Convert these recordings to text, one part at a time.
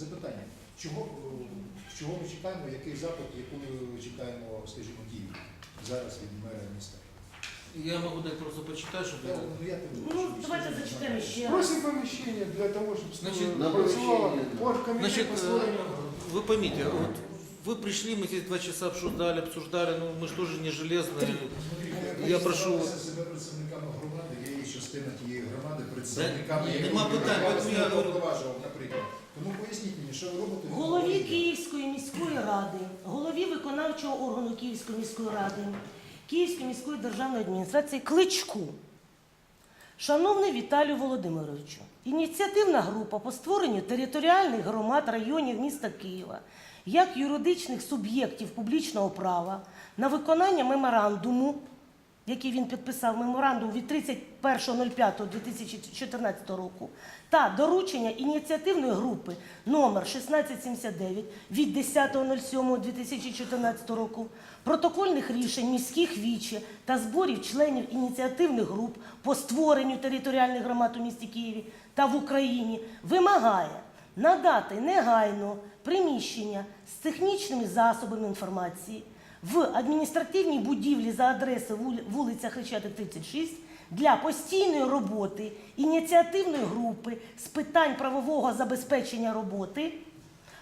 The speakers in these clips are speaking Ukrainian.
Запитання. Чого, е, чого ми чекаємо, який запит, яку ми чекаємо, скажімо, дію зараз від мера міста? Я могу дать просто почитать, чтобы... Та, ну, я тебе Ну, прошу, давайте що зачитаємо знаєш. ще раз. Просим помещение для того, чтобы Значит, на працювала помещение, да. оргкомісія Значит, по э, створенню. вы поймите, вот вы пришли, мы здесь два часа обсуждали, обсуждали, ну мы же тоже не железные. Я прошу- Спілкувалися з себе представниками громади, я є частина тієї громади, представниками, Да, які нема питань, я вас поэтому не я говорю- повноважував, наприклад. тому поясніть мені, що ви робите? Голові Київської міської ради, голові виконавчого органу Київської міської ради, Київської міської державної адміністрації Кличку. Шановний Віталію Володимировичу, ініціативна група по створенню територіальних громад районів міста Києва як юридичних суб'єктів публічного права на виконання меморандуму, який він підписав меморандум від 31.05.2014 року, та доручення ініціативної групи номер 1679 від 10.07.2014 року, протокольних рішень міських віче та зборів членів ініціативних груп по створенню територіальних громад у місті Києві та в Україні вимагає надати негайно приміщення з технічними засобами інформації в адміністративній будівлі за адресою вулиця Хрещатик 36 для постійної роботи ініціативної групи з питань правового забезпечення роботи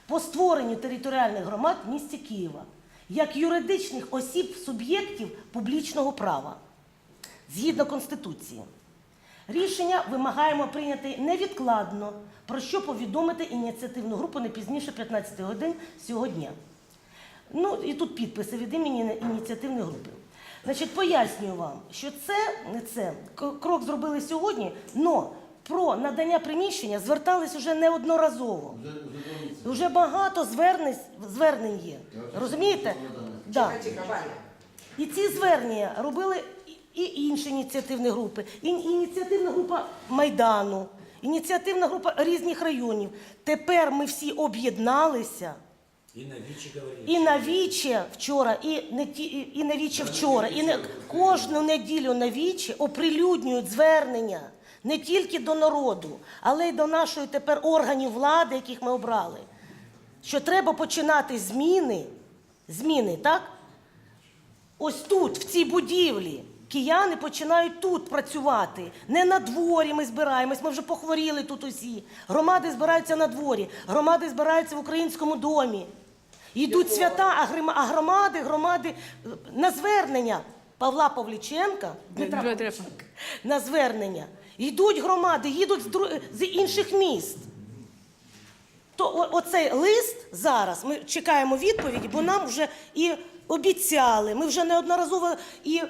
по створенню територіальних громад в місті Києва як юридичних осіб суб'єктів публічного права згідно Конституції. Рішення вимагаємо прийняти невідкладно, про що повідомити ініціативну групу не пізніше 15 годин сьогодні. Ну і тут підписи від імені ініціативної групи. Значить, пояснюю вам, що це, це крок зробили сьогодні, але про надання приміщення звертались уже неодноразово. Вже, багато звернень, звернень є. Розумієте? Да. І ці звернення робили і- і інші ініціативні групи, і ініціативна група Майдану, ініціативна група різних районів. Тепер ми всі об'єдналися. И на ВИЧи говорили. І на віче вчора, і не ті, і, і на віче вчора, і не кожну неділю на віче оприлюднюють звернення не тільки до народу, але й до нашої тепер органів влади, яких ми обрали. Що треба починати зміни, зміни, так? Ось тут, в цій будівлі. Кияни починають тут працювати. Не на дворі ми збираємось, ми вже похворіли тут усі. Громади збираються на дворі, громади збираються в українському домі. Йдуть свята, а громади, громади на звернення Павла Павліченка, Дмитра Павліченка, на звернення. Йдуть громади, їдуть з, дру- з інших міст. То о- оцей лист зараз ми чекаємо відповіді, бо нам вже і обіцяли. Ми вже неодноразово і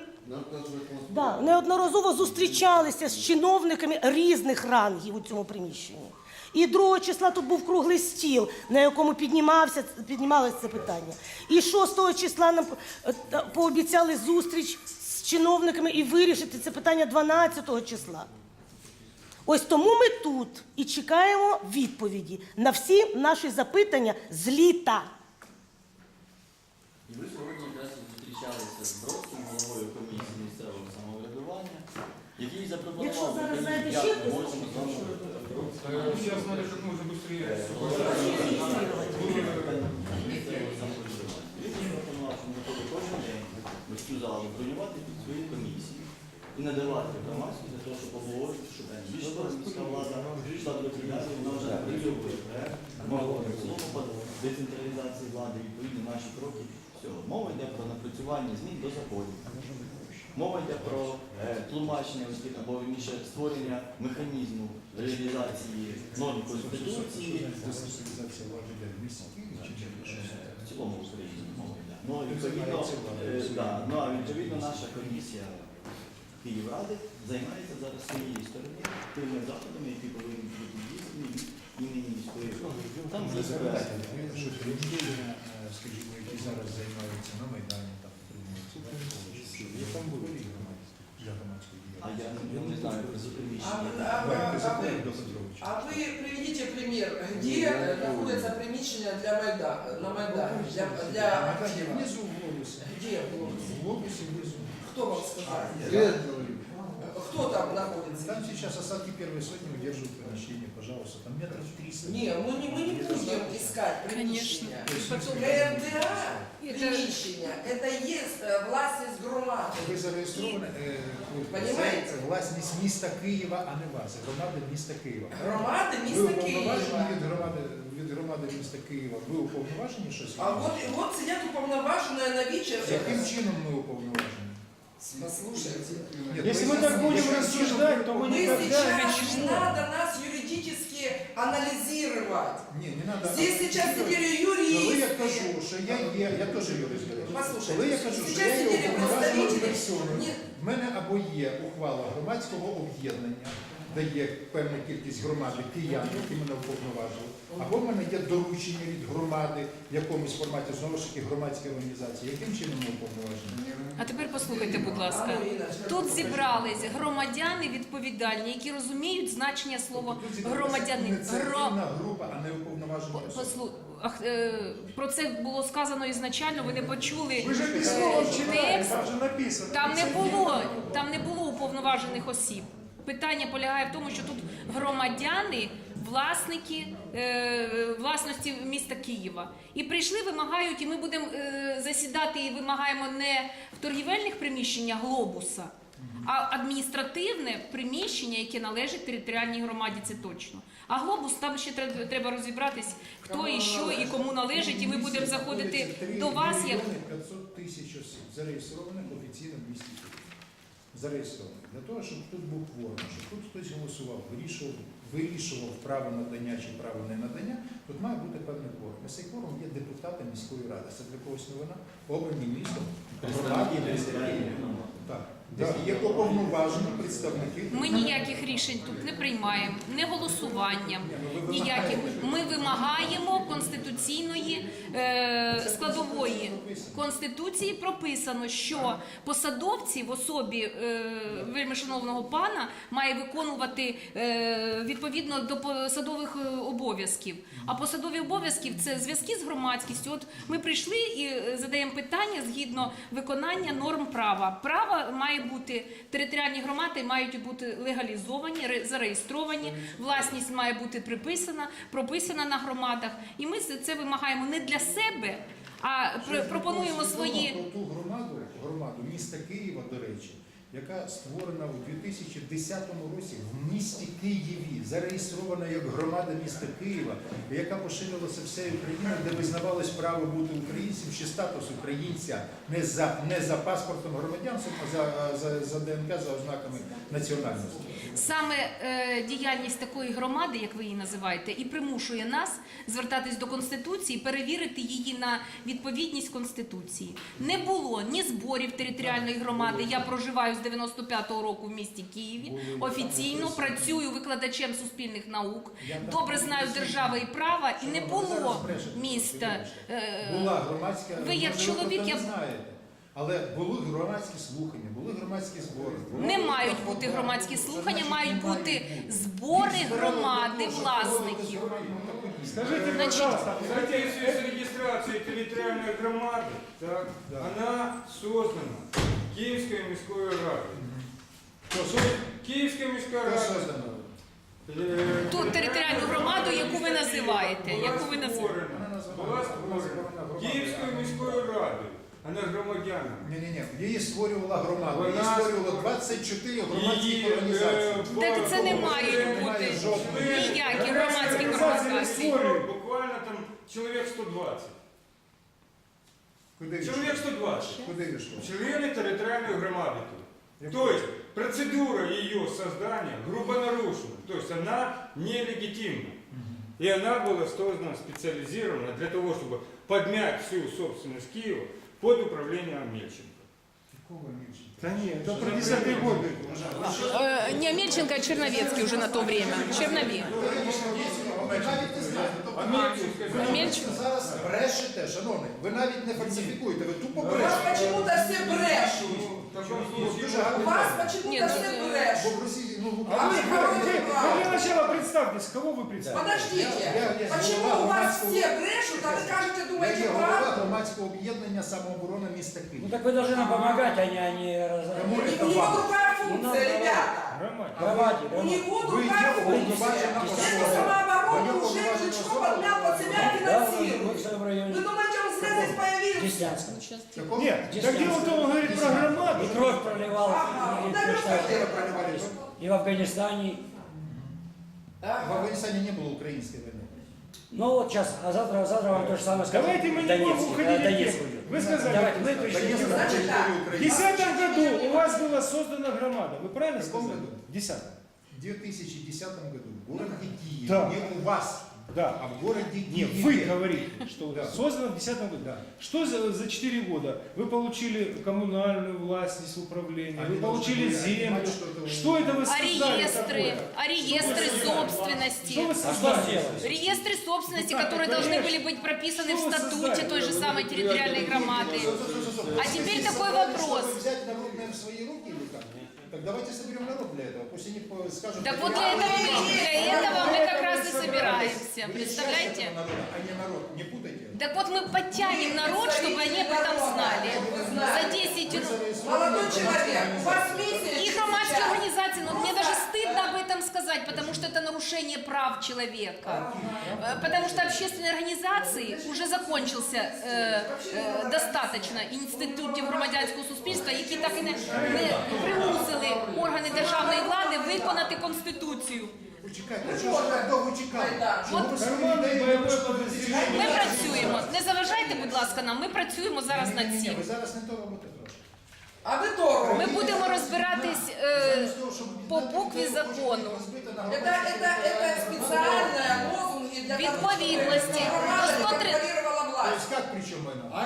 да, неодноразово зустрічалися з чиновниками різних рангів у цьому приміщенні. І 2 числа тут був круглий стіл, на якому піднімався, піднімалося це питання. І 6 числа нам е, пообіцяли зустріч з чиновниками і вирішити це питання 12 числа. Ось тому ми тут і чекаємо відповіді на всі наші запитання з літа. І ви сьогодні якраз зустрічалися з Бродським, головою комісії місцевого самоврядування, який запропонував як ми можемо з вами Сейчас надо как можно быстрее. Цю залу бронювати під свої комісії і надавати громадську для того, щоб обговорити, щоб більш міська влада йшла до кандидатів, вона вже проект, мова по децентралізації влади, відповідно наші кроки. Всього. Мова йде про напрацювання змін до законів. Мова йде про е, тлумачення ось або вірніше створення механізму реалізації норм Конституції е, в цілому в Україні мова йде. Ну, відповідно, е, ну, а відповідно наша комісія Київради займається зараз своєї сторони тими заходами, які повинні бути здійснені від імені міської ради. Там вже скажімо, які зараз займаються на Майдані, там приймаються, так, чи є там були громадські для громадської А діяльності? я, я не знаю про це А, приміщення. а, а, Давайте а закон вы, до Петровича. а вы приведите пример, где э, находится приміщення для Майдана, на Майдане, для, На для Майдані актива? внизу в глобусі. Где было? В глобусі внизу. Кто вам сказал? Я говорю. Кто Кто там находится? Там сейчас осадки первой сотни удерживают помещение, пожалуйста, там метров 300. Не, мы не, мы не будем искать приміщення. КМДА приміщення, это есть е, власність громади. Ви зареєстровані, е, ну, Понімаєте? це власність міста Києва, а не вас, громади міста Києва. Громади Ви міста уповноважені Києва. від громади, від громади міста Києва. Ви уповноважені щось? А вот, вот сидят уполноваженные на ВИЧе. Яким чином ми уповноважені? Послушайте. Ні, Если то мы есть, так яким будем чином рассуждать, то мы Мы никогда сейчас не надо нас юридически анализировать. Ні, не надо. Здесь сейчас сидели Коли я кажу, що я є, я теж юрист. Послушайте, Коли я кажу, що я є сиділи уповноваженою представники- персоною, в мене або є ухвала громадського об'єднання, де є певна кількість громади киян, які мене уповноважили, або в мене є доручення від громади в якомусь форматі, знову ж таки, громадської організації. Яким чином ми уповноважені? А тепер послухайте, будь ласка. Тут зібрались громадяни відповідальні, які розуміють значення слова громадянин. Гро... Група, а не уповноважена. Послу... Ах, е, Про це було сказано ізначально, ви не почули же е, письмо текст. там написано. Там не було, там не було уповноважених осіб. Питання полягає в тому, що тут громадяни, власники е, власності міста Києва. І прийшли, вимагають, і ми будемо е, засідати і вимагаємо не в торгівельних приміщеннях глобуса, а адміністративне приміщення, яке належить територіальній громаді, це точно. А глобус там ще треба, треба розібратись, хто і що і кому належить, і ми будемо заходити до вас як 500 тисяч осіб зареєстрованих офіційно в місті Києві. Зареєстрованих. Для того, щоб тут був кворум, щоб тут хтось голосував, вирішував, вирішував право надання чи право не надання, тут має бути певний кворум. І цей кворум є депутати міської ради. Це для когось новина, обрані містом, громаді Є уповноважені представники. Ми ніяких рішень тут не приймаємо, не голосуванням, ніяких. Ми вимагаємо конституційної е, складової. Конституції прописано, що посадовці в особі е, вельми шановного пана має виконувати е, відповідно до посадових е, обов'язків. А посадові обов'язків це зв'язки з громадськістю. От ми прийшли і е, задаємо питання згідно виконання норм права. Право має бути територіальні громади мають бути легалізовані, ре- зареєстровані. Власність має бути приписана, прописана на громадах. І ми це вимагаємо не для себе, а пр- пропонуємо свої. Про ту громаду, громаду міста Києва, до речі, яка створена у 2010 році в місті Києві, зареєстрована як громада міста Києва, яка поширилася всією Україною, де визнавалось право бути українцем чи статус українця не за не за паспортом громадянства, а за, за, за ДНК, за ознаками національності. Саме е, діяльність такої громади, як ви її називаєте, і примушує нас звертатись до конституції, перевірити її на відповідність конституції. Не було ні зборів територіальної громади. Я проживаю з 95-го року в місті Києві. Офіційно працюю викладачем суспільних наук. Добре знаю держави і права, і не було міста. е, Була громадська ви як чоловік, я- знаєте. Але були громадські слухання, були громадські збори. були Не мають бути громадські слухання, мають бути збори громади, власників. проводити таку дійсно. Скажите, Значит, пожалуйста, В соответствии с регистрацией территориальной громады, так, Да. она создана Хто То есть Киевская міська рада е, Ту територіальну громаду, яку ви називаєте, яку ви називаєте. була створена Київською а не- міською радою, а не громадянами. Ні-ні-ні, її створювала громада, її Вона- створювало 24 громадських е, Так це не мають Немає бути ніякі громадські організації. Буквально там чоловік 120. Куди Чоловік війшло? 120. Куди війшло? Члены территориальной громады тут. Я То есть процедура ее создания грубо нарушена. То есть она нелегитимна. И она была создана специализированно для того, чтобы подмять всю собственность Киева под управление Амельченко. Якого Мільченка? Да нет, это про 10 годы. Э, Не Амельченко, а Черновецкий уже на то время. Чернові. Ви навіть не знаєте. Тобто ви Амельченко. зараз брешете, шановний. Ви навіть не фальсифікуєте, ви тупо У вас брешете. почему-то все брешут. В таком Ну, случае Дуже У гарно. вас Ні, почему-то ну, все ну, Бо брешут. в Росії, ну, в А вы, Україні- вы, вы для начала представьтесь, кого вы представляете? Подождите, Я- я- я почему голова у вас громадського- все брешут, а вы кажете, Я думаете, є голова правду? громадського об'єднання самооборона міста Ну Києва. так вы должны нам помогать, а не, а не раз- Кому У это него вам? другая функция, ребята. Громадяне. Громаді, У него Вы другая не функция. уполноважена Это особа. самооборону Вы уже уполноважена Кличко особа. поднял под себя и Да, мы финансирует. в своем районе. Вы думаете, он зря здесь появился? Деснянском. Какого? Нет, так дело в том, он говорит про громаду. И кровь проливал. Ага, и- и да, в ну, Штатах, Где вы проливали? И в Афганистане. В Ага. Афганистане не было украинской войны. Ну вот сейчас, а завтра, а завтра вам то же самое скажут. Давайте мы не Донецке, будем уходить когда от Донецк темы. уйдет. Вы сказали, Давайте, мы пришли Донецк к на Значит территории так. в Украины. десятом году у вас была создана громада. Вы правильно В каком сказали? году? В десятом. В 2010 году в городе Киеве, Да. не у вас, Да. а в городе Не, вы говорите, что Да. создано в 2010 году. Что за, за 4 года? Вы получили коммунальную власть здесь в управлении, вы получили землю. что это вы- Что это вы А создали реестры, такое? а реестры Что собственности. Что вы А что создали? сделали? Реестры собственности, Ну которые ну, должны были быть прописаны в Что вы статуте создали? той же самой территориальной громады. А теперь такой вопрос. взять в свои руки или как? Так давайте соберем народ для этого. Пусть они по- скажут. Так что вот для этого мы, для этого мы как раз и собираемся. Вы часть Представляете? народа, а не народ. Не путайте. Так вот мы подтянем народ, чтобы они об этом знали. За 10 Вы ру- зарегистрированы Молодой в человек, у вас громадской месяц И громадские сейчас. сказать, потому что это нарушение прав человека. Э, Потому что общественные организации уже закончился е, е, достаточно інститутів громадянського суспільства, які так і не, не примусили органи державної влади виконати конституцію. Ви чекайте, а чого ж ви так довго чекали? Майдан. Чому От ви свої Нормальне ідеї бойове не можете підрозділення. Ми працюємо. Не заважайте, будь ласка, нам. Ми працюємо зараз над Ні-ні-ні, цим. Ви зараз не то робите трошки. А вы то Ми будемо розбиратись е, Замість того, щоб по віддати букві людей, хочете закону. розбити на Это, громадські это, это організації. специальные лозунги для того, Відповідності. чтобы громада не До 103 контролировала То власть. есть как причем это? А?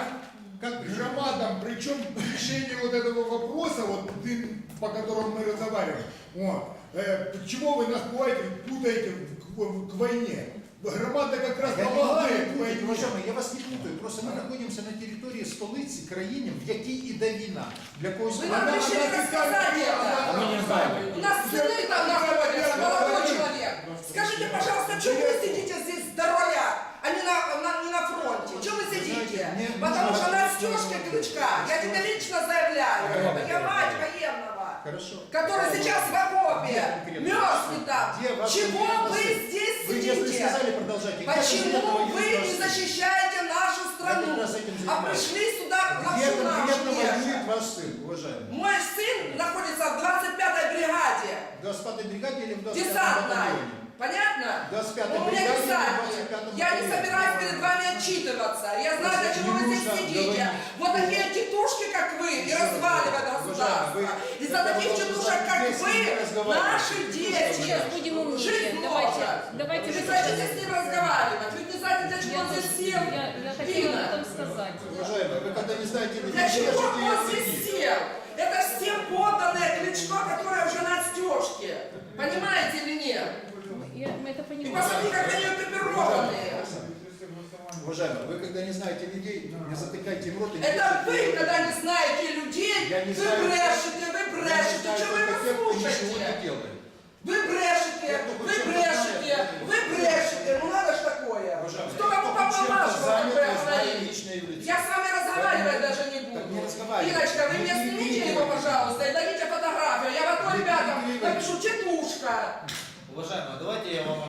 Как причем? громадам, причем решение вот этого вопроса, вот ты, по которому мы разговариваем, вот, э, почему вы нас пугаете, путаете к, к- к войне? Громада как раз Я не помогает мы находимся на території столиці країни, в якій іде війна. Для когось Вы вона- нам решили рассказать это. А мы не знаем. У нас сыны там находятся, молодой человек. Скажите, пожалуйста, чего вы сидите здесь здоровья, а не на, на- не на фронте? Чего вы сидите? Мне Потому нужно- что на стежке Клычка, я тебе лично заявляю, я мать военного, Хорошо. который сейчас в окопе, мерзнет там. Где ваши Чего вы конкретности? здесь Вы если сидите? сказали, продолжайте. Где Почему конкретно вы воюют не ваши- защищаете нашу страну, а пришли сюда конкретно воюет ваш сын, уважаемый? Мой сын находится в 25-й бригаде, В 25-й бригаде или в 25-м десантной. батальоне? Понятно? В 25-й Он у меня. 25-м Я не собираюсь перед вами отчитываться. Я знаю, для чего вы здесь сидите. Вот такие тетушки, как вы, и разваливают государство. Это таких знать как вы, наши дети. Сейчас будем умнее. Жить Давайте, давайте Вы знаете с ним разговаривать. Вы не знаете, для чего он здесь сел. я, я хотела об этом сказать. Уважаемые, вы когда не знаете Для чего он языки. здесь сел? Это все подданные Кличко, которые уже на стежке. Понимаете или нет? Я, мы это И понимаем. посмотри, как они экипированные. Уважаемые, вы когда не знаете людей, не затыкайте им рот и не Это вы, языки. когда не знаете людей, Я не вы знаю, брешете, вы Я не брешете, знаю, что вы только его слушаете? не делает. Вы брешете, Я только вы брешете, знаю. вы брешете, ну надо ж такое. Уважаемые, Кто кому кто чем-то поплашивал, занят, такое я знаю говорит? личное лицо. Я с вами разговаривать даже не Так не буду. разговаривайте. Ирочка, вы мне Не снимите перебивайте. его, пожалуйста, и дадите фотографию. Я вот ребятам перебивайте. напишу тетушка. Уважаемые, давайте я вам